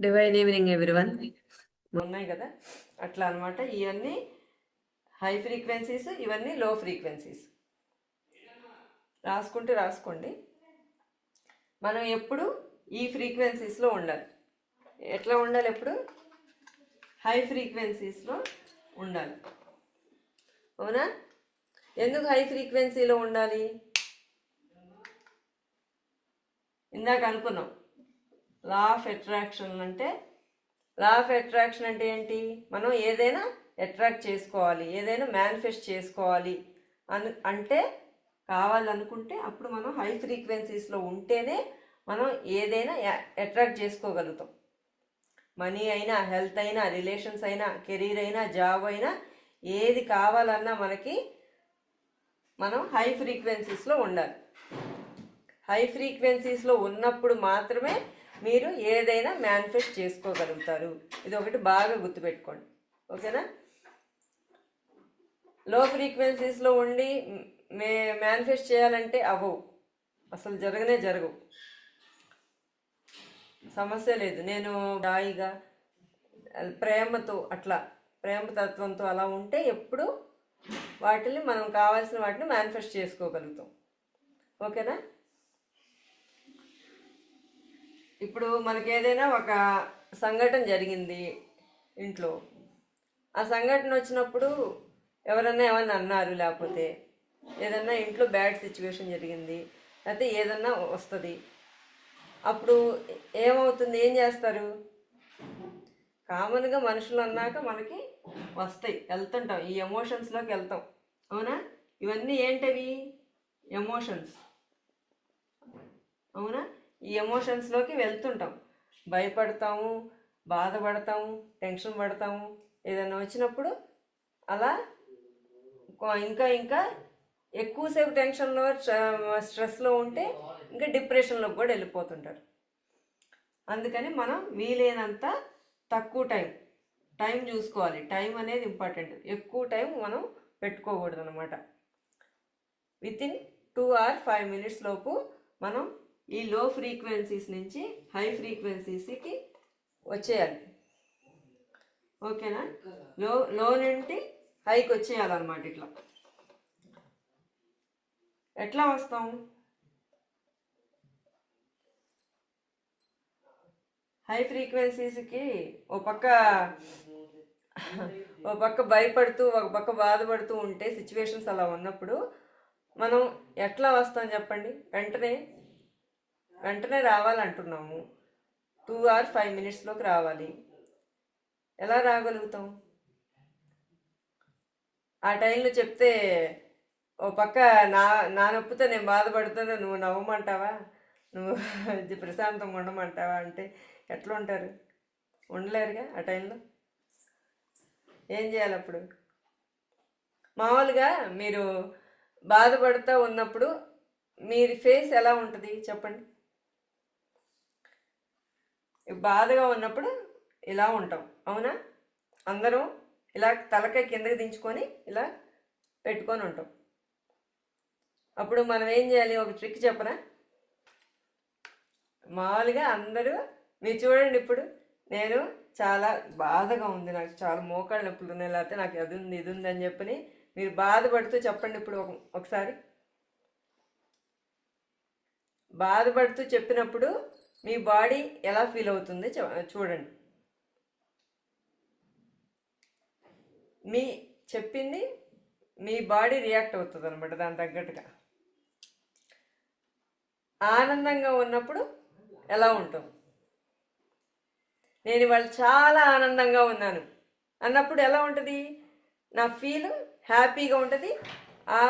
Divine evening everyone ఉన్నాయి కదా? అట్లా అన్నమాట. ఇవన్నీ హై ఫ్రీక్వెన్సీస్ ఇవన్నీ లో ఫ్రీక్వెన్సీస్ రాసుకుంటే రాసుకోండి. మనం ఎప్పుడు ఈ ఫ్రీక్వెన్సీస్లో ఉండాలి. ఎట్లా ఉండాలి ఎప్పుడు? హై ఫ్రీక్వెన్సీస్లో ఉండాలి. అవునా? ఎందుకు హై ఫ్రీక్వెన్సీలో ఉండాలి? ఇందాక అనుకున్నాం. లా ఆఫ్ అట్రాక్షన్ అంటే లా ఆఫ్ అట్రాక్షన్ అంటే ఏంటి? మనం ఏదైనా అట్రాక్ట్ చేసుకోవాలి ఏదైనా మేనిఫెస్ట్ చేసుకోవాలి అను అంటే కావాలనుకుంటే అప్పుడు మనం హై ఫ్రీక్వెన్సీస్లో ఉంటేనే మనం ఏదైనా అట్రాక్ట్ చేసుకోగలుగుతాం. మనీ అయినా హెల్త్ అయినా రిలేషన్స్ అయినా కెరీర్ అయినా జాబ్ అయినా ఏది కావాలన్నా మనకి మనం హై ఫ్రీక్వెన్సీస్లో ఉండాలి. హై ఫ్రీక్వెన్సీస్లో ఉన్నప్పుడు మాత్రమే మీరు ఏదైనా మేనిఫెస్ట్ చేసుకోగలుగుతారు. ఇది ఒకటి బాగా గుర్తుపెట్టుకోండి. ఓకేనా? లో ఫ్రీక్వెన్సీస్లో ఉండి మే మేనిఫెస్ట్ చేయాలంటే అవ్వవు. అసలు జరగనే జరగవు. సమస్య లేదు. నేను డాయిగా ప్రేమతో అట్లా ప్రేమ తత్వంతో అలా ఉంటే ఎప్పుడు వాటిని మనం కావాల్సిన వాటిని మేనిఫెస్ట్ చేసుకోగలుగుతాం. ఓకేనా? ఇప్పుడు మనకి ఏదైనా ఒక సంఘటన జరిగింది ఇంట్లో. ఆ సంఘటన వచ్చినప్పుడు ఎవరన్నా ఏమన్నా అన్నారు లేకపోతే ఏదన్నా ఇంట్లో బ్యాడ్ సిచ్యువేషన్ జరిగింది లేకపోతే ఏదన్నా వస్తుంది. అప్పుడు ఏమవుతుంది? ఏం చేస్తారు? కామన్గా మనుషులు అన్నాక మనకి వస్తాయి. వెళ్తుంటాం. ఈ ఎమోషన్స్లోకి వెళ్తాం. అవునా? ఇవన్నీ ఏంటవి? ఎమోషన్స్. అవునా? ఈ ఎమోషన్స్లోకి వెళ్తుంటాం. భయపడతాము బాధపడతాము టెన్షన్ పడతాము. ఏదైనా వచ్చినప్పుడు అలా ఇంకా ఇంకా ఎక్కువసేపు టెన్షన్లో స్ట్రెస్లో ఉంటే ఇంకా డిప్రెషన్లోకి కూడా వెళ్ళిపోతుంటారు. అందుకని మనం వీలైనంత తక్కువ టైం టైం చూసుకోవాలి. టైం అనేది ఇంపార్టెంట్ ఎక్కువ టైం మనం పెట్టుకోకూడదు అనమాట within two or five minutes లోపు మనం ఈ లో ఫ్రీక్వెన్సీస్ నుంచి హై ఫ్రీక్వెన్సీస్కి వచ్చేయాలి. ఓకేనా? లో లో నుండి హైకి వచ్చేయాలన్నమాట ఇట్లా. ఎట్లా వస్తాం? హై ఫ్రీక్వెన్సీస్కి ఓ పక్క ఓ పక్క భయపడుతూ ఒక పక్క బాధపడుతూ ఉంటే సిచ్యువేషన్స్ అలా ఉన్నప్పుడు మనం ఎట్లా వస్తాం చెప్పండి? వెంటనే వెంటనే రావాలంటున్నాము. టూ ఆర్ ఫైవ్ మినిట్స్లోకి రావాలి. ఎలా రాగలుగుతాం? ఆ టైంలో చెప్తే ఓ పక్క నా నా నొప్పితో నేను బాధపడుతున్నా నువ్వు నవ్వమంటావా? నువ్వు ఇది ప్రశాంతంగా ఉండమంటావా అంటే ఎట్లా ఉంటారు? ఉండలేరుగా ఆ టైంలో? ఏం చేయాలి అప్పుడు? మామూలుగా మీరు బాధపడుతూ ఉన్నప్పుడు మీరు ఫేస్ ఎలా ఉంటుంది? చెప్పండి. బాధగా ఉన్నప్పుడు ఇలా ఉంటాం. అవునా? అందరం ఇలా తలకాయ కిందకి దించుకొని ఇలా పెట్టుకొని ఉంటాం. అప్పుడు మనం ఏం చేయాలి? ఒక ట్రిక్ చెప్పరా మామూలుగా అందరూ మీరు చూడండి ఇప్పుడు నేను చాలా బాధగా ఉంది. నాకు చాలా మోకాళ్ళ నొప్పులు ఉన్నాయి. లేకపోతే నాకు అది ఉంది ఇది ఉంది అని చెప్పని మీరు బాధపడుతూ చెప్పండి ఇప్పుడు ఒక- ఒకసారి. బాధపడుతూ చెప్పినప్పుడు మీ బాడీ ఎలా ఫీల్ అవుతుంది చూడండి. మీ చెప్పింది మీ బాడీ రియాక్ట్ అవుతుంది అనమాట దాని తగ్గట్టుగా. ఆనందంగా ఉన్నప్పుడు ఎలా ఉంటాం? నేను ఇవాళ చాలా ఆనందంగా ఉన్నాను. అన్నప్పుడు ఎలా ఉంటుంది? నా ఫీల్ హ్యాపీగా ఉంటుంది. ఆ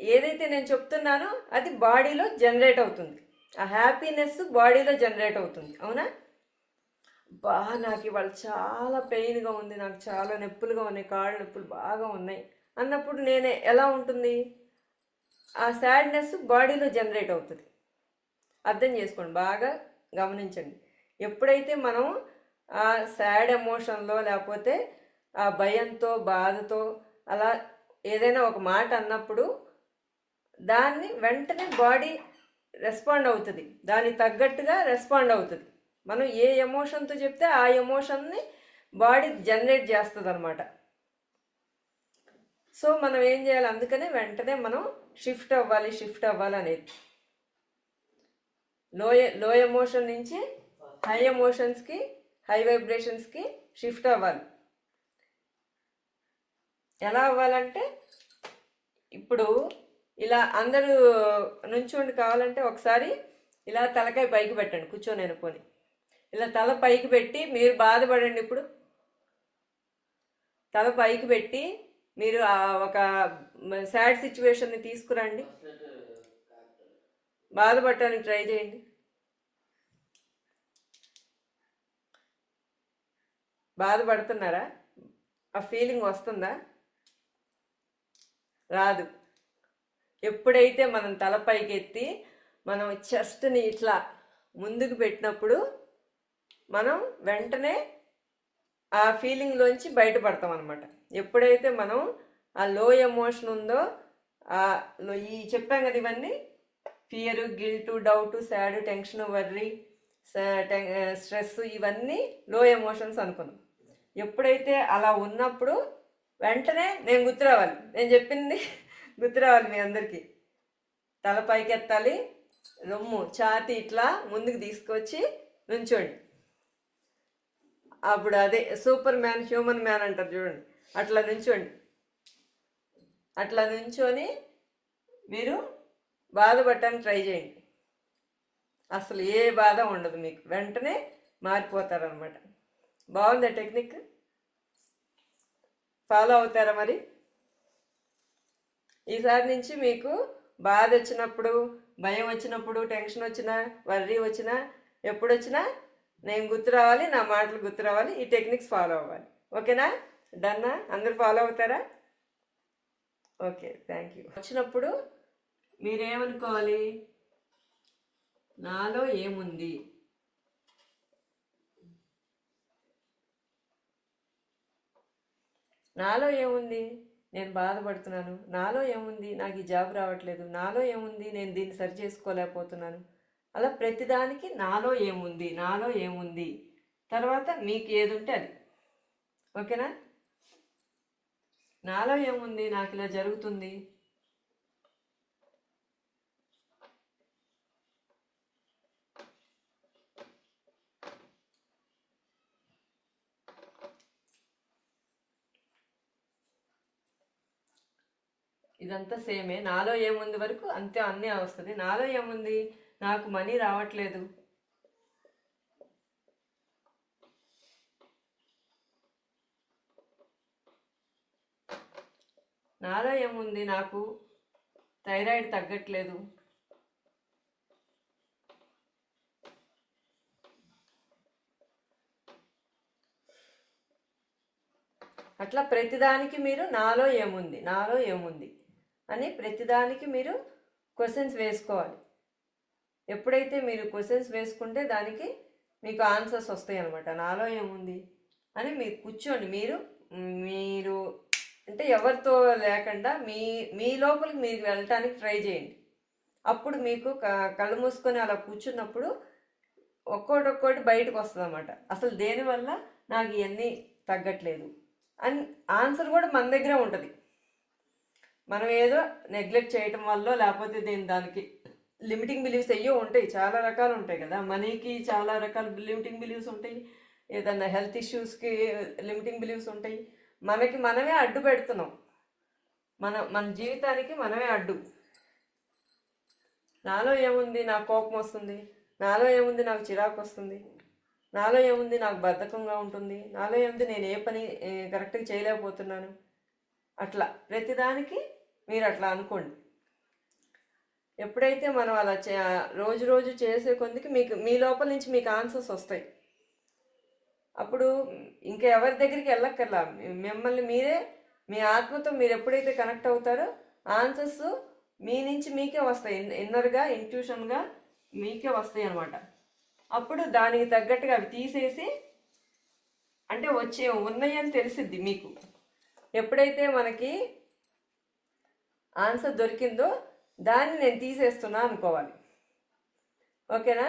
ఏదైతే నేను చెప్తున్నానో అది బాడీలో జనరేట్ అవుతుంది. ఆ హ్యాపీనెస్ బాడీలో జనరేట్ అవుతుంది అవునా? బా నాకు ఇవాళ చాలా పెయిన్గా ఉంది నాకు చాలా నొప్పులుగా ఉన్నాయి కాళ్ళు నొప్పులు బాగా ఉన్నాయి. అన్నప్పుడు నేనే ఎలా ఉంటుంది? ఆ సాడ్నెస్ బాడీలో జనరేట్ అవుతుంది. అర్థం చేసుకోండి బాగా గమనించండి. ఎప్పుడైతే మనం ఆ సాడ్ ఎమోషన్లో లేకపోతే ఆ భయంతో బాధతో అలా ఏదైనా ఒక మాట అన్నప్పుడు దాన్ని వెంటనే బాడీ రెస్పాండ్ అవుతుంది. దానికి తగ్గట్టుగా రెస్పాండ్ అవుతుంది. మనం ఏ ఎమోషన్తో చెప్తే ఆ ఎమోషన్ని బాడీ జనరేట్ చేస్తుంది అనమాట సో మనం ఏం చేయాలి? అందుకనే వెంటనే మనం షిఫ్ట్ అవ్వాలి షిఫ్ట్ అవ్వాలి అనేది. లో లో ఎమోషన్ నుంచి హై ఎమోషన్స్కి హై వైబ్రేషన్స్కి షిఫ్ట్ అవ్వాలి. ఎలా అవ్వాలంటే ఇప్పుడు ఇలా అందరూ నుంచోండి కావాలంటే ఒకసారి ఇలా తలకాయ పైకి పెట్టండి కూర్చొని అనుకొని ఇలా తల పైకి పెట్టి మీరు బాధపడండి ఇప్పుడు. తల పైకి పెట్టి మీరు ఒక సాడ్ సిచ్యువేషన్ని తీసుకురండి. బాధపడటానికి ట్రై చేయండి. బాధపడుతున్నారా? ఆ ఫీలింగ్ వస్తుందా? రాదు. ఎప్పుడైతే మనం తల పైకెత్తి మనం చెస్ట్ని ఇట్లా ముందుకు పెట్టినప్పుడు మనం వెంటనే ఆ ఫీలింగ్లోంచి బయటపడతాం అనమాట ఎప్పుడైతే మనం ఆ లో ఎమోషన్ ఉందో ఆ ఈ చెప్పాం కదా ఇవన్నీ? Fear guilt doubt sad tension worry stress ఇవన్నీ లో ఎమోషన్స్ అనుకున్నాం. ఎప్పుడైతే అలా ఉన్నప్పుడు వెంటనే నేను గుర్తురావాలి. నేను చెప్పింది గుర్తురావాలి మీ అందరికీ. తల పైకెత్తాలి రొమ్ము ఛాతి ఇట్లా ముందుకు తీసుకొచ్చి నుంచోండి. అప్పుడు అదే సూపర్ మ్యాన్ హ్యూమన్ మ్యాన్ అంటారు చూడండి. అట్లా నుంచోండి. అట్లా నుంచొని మీరు బాధపడటానికి ట్రై చేయండి. అసలు ఏ బాధ ఉండదు మీకు. వెంటనే మారిపోతారనమాట బాగుందా టెక్నిక్? ఫాలో అవుతారా మరి? ఈసారి నుంచి మీకు బాధ వచ్చినప్పుడు భయం వచ్చినప్పుడు టెన్షన్ వచ్చినా వర్రీ వచ్చినా ఎప్పుడు వచ్చినా నేను గుర్తు రావాలి నా మాటలు గుర్తు రావాలి ఈ టెక్నిక్స్ ఫాలో అవ్వాలి. ఓకేనా? డన్నా? అందరు ఫాలో అవుతారా? Okay thank you. వచ్చినప్పుడు మీరేమనుకోవాలి? నాలో ఏముంది? నాలో ఏముంది? నేను బాధపడుతున్నాను. నాలో ఏముంది? నాకు ఈ జాబ్ రావట్లేదు. నాలో ఏముంది? నేను దీన్ని సరి చేసుకోలేకపోతున్నాను. అలా ప్రతిదానికి నాలో ఏముంది? నాలో ఏముంది? తర్వాత మీకు ఏది ఉంటే అది. ఓకేనా? నాలో ఏముంది? నాకు ఇలా జరుగుతుంది. ఇదంతా సేమే. నాలో ఏముంది వరకు అంతే అన్నీ వస్తుంది. నాలో ఏముంది? నాకు మనీ రావట్లేదు. నాలో ఏముంది? నాకు థైరాయిడ్ తగ్గట్లేదు. అట్లా ప్రతిదానికి మీరు నాలో ఏముంది? నాలో ఏముంది? అని ప్రతిదానికి మీరు క్వశ్చన్స్ వేసుకోవాలి. ఎప్పుడైతే మీరు క్వశ్చన్స్ వేసుకుంటే దానికి మీకు ఆన్సర్స్ వస్తాయి అనమాట నాలో ఏముంది? అని మీరు కూర్చోండి. మీరు మీరు అంటే ఎవరితో లేకుండా మీ మీ లోపలికి మీరు వెళ్ళటానికి ట్రై చేయండి. అప్పుడు మీకు క- కళ్ళు మూసుకొని అలా కూర్చున్నప్పుడు ఒక్కోటి ఒక్కోటి బయటకు వస్తుంది అనమాట అసలు దేనివల్ల నాకు ఇవన్నీ తగ్గట్లేదు. అండ్ ఆన్సర్ కూడా మన దగ్గరే ఉంటుంది. మనం ఏదో నెగ్లెక్ట్ చేయటం వల్ల లేకపోతే దీని దానికి లిమిటింగ్ బిలీవ్స్ అయ్యో ఉంటాయి చాలా రకాలు ఉంటాయి కదా. మనీకి చాలా రకాల లిమిటింగ్ బిలీవ్స్ ఉంటాయి. ఏదన్నా హెల్త్ ఇష్యూస్కి లిమిటింగ్ బిలీవ్స్ ఉంటాయి. మనకి మనమే అడ్డు పెడుతున్నాం. మన మన జీవితానికి మనమే అడ్డు. నాలో ఏముంది? నాకు కోపం వస్తుంది. నాలో ఏముంది? నాకు చిరాకు వస్తుంది. నాలో ఏముంది? నాకు బద్ధకంగా ఉంటుంది. నాలో ఏముంది? నేను ఏ పని కరెక్ట్గా చేయలేకపోతున్నాను. అట్లా. ప్రతిదానికి మీరు అట్లా అనుకోండి. ఎప్పుడైతే మనం అలా చే రోజు రోజు చేసే కొద్దికి మీకు మీ లోపల నుంచి మీకు ఆన్సర్స్ వస్తాయి. అప్పుడు ఇంకా ఎవరి దగ్గరికి వెళ్ళక్కర్లా. మిమ్మల్ని మీరే మీ ఆత్మతో మీరు ఎప్పుడైతే కనెక్ట్ అవుతారో ఆన్సర్స్ మీ నుంచి మీకే వస్తాయి. ఇన్నర్గా ఇంట్యూషన్గా మీకే వస్తాయి అనమాట అప్పుడు దానికి తగ్గట్టుగా అవి తీసేసి అంటే వచ్చే ఉన్నాయని తెలిసిద్ది మీకు. ఎప్పుడైతే మనకి ఆన్సర్ దొరికిందో దాన్ని నేను తీసేస్తున్నా అనుకోవాలి. ఓకేనా?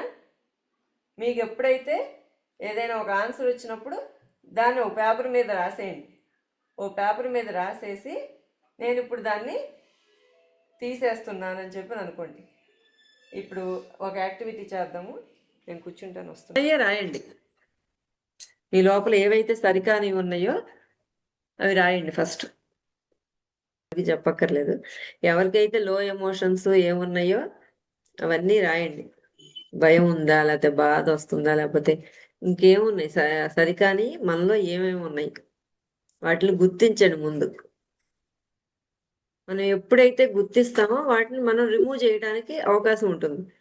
మీకు ఎప్పుడైతే ఏదైనా ఒక ఆన్సర్ వచ్చినప్పుడు దాన్ని ఒక పేపర్ మీద రాసేయండి. ఓ పేపర్ మీద రాసేసి నేను ఇప్పుడు దాన్ని తీసేస్తున్నానని చెప్పి అనుకోండి. ఇప్పుడు ఒక యాక్టివిటీ చేద్దాము. నేను కూర్చుంటాను వస్తాను అయ్యే రాయండి. మీ లోపల ఏవైతే సరికానివి ఉన్నాయో అవి రాయండి ఫస్ట్. అది చెప్పక్కర్లేదు. ఎవరికైతే లో ఎమోషన్స్ ఏమున్నాయో అవన్నీ రాయండి. భయం ఉందా లేకపోతే బాధ వస్తుందా లేకపోతే ఇంకేమున్నాయి? స- సరికాని మనలో ఏమేమి ఉన్నాయి? వాటిని గుర్తించండి ముందు. మనం ఎప్పుడైతే గుర్తిస్తామో వాటిని మనం రిమూవ్ చేయడానికి అవకాశం ఉంటుంది.